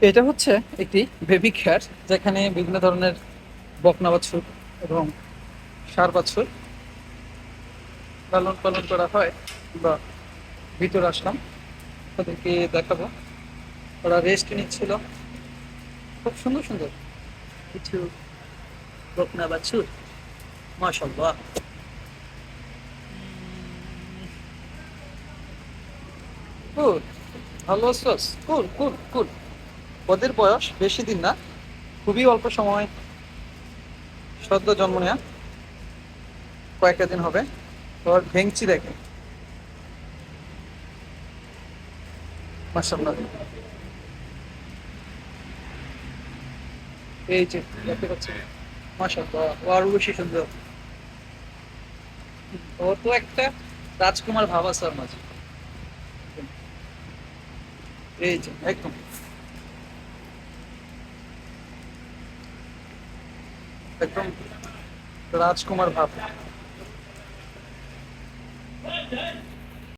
এটা হচ্ছে একটি বেবি খ্যাট যেখানে বিভিন্ন ধরনের বকনা বাছুর এবং সার বাছুর লালন পালন করা হয়। বা ভিতরে আসলাম। তাদেরকে দেখাবো। ওরা রেস্ট নিচ্ছিল। খুব সুন্দর সুন্দর। কিছু বকনা বাছুর। মাশাল্লাহ কুল ভালো আছোস কুল কুল কুল ওদের বয়স বেশি দিন না, খুবই অল্প সময়। সদ্য জন্ম নেয়া। কয়েকটা দিন হবে। তোর ভেঙচি দেখে। এই যে, দেখতে পাচ্ছি মাশাল্লাহ ও আরও বেশি সুন্দর। ওর তো একটা রাজকুমার ভাব মাঝে। এই যে, একদম। একদম রাজকুমার ভাব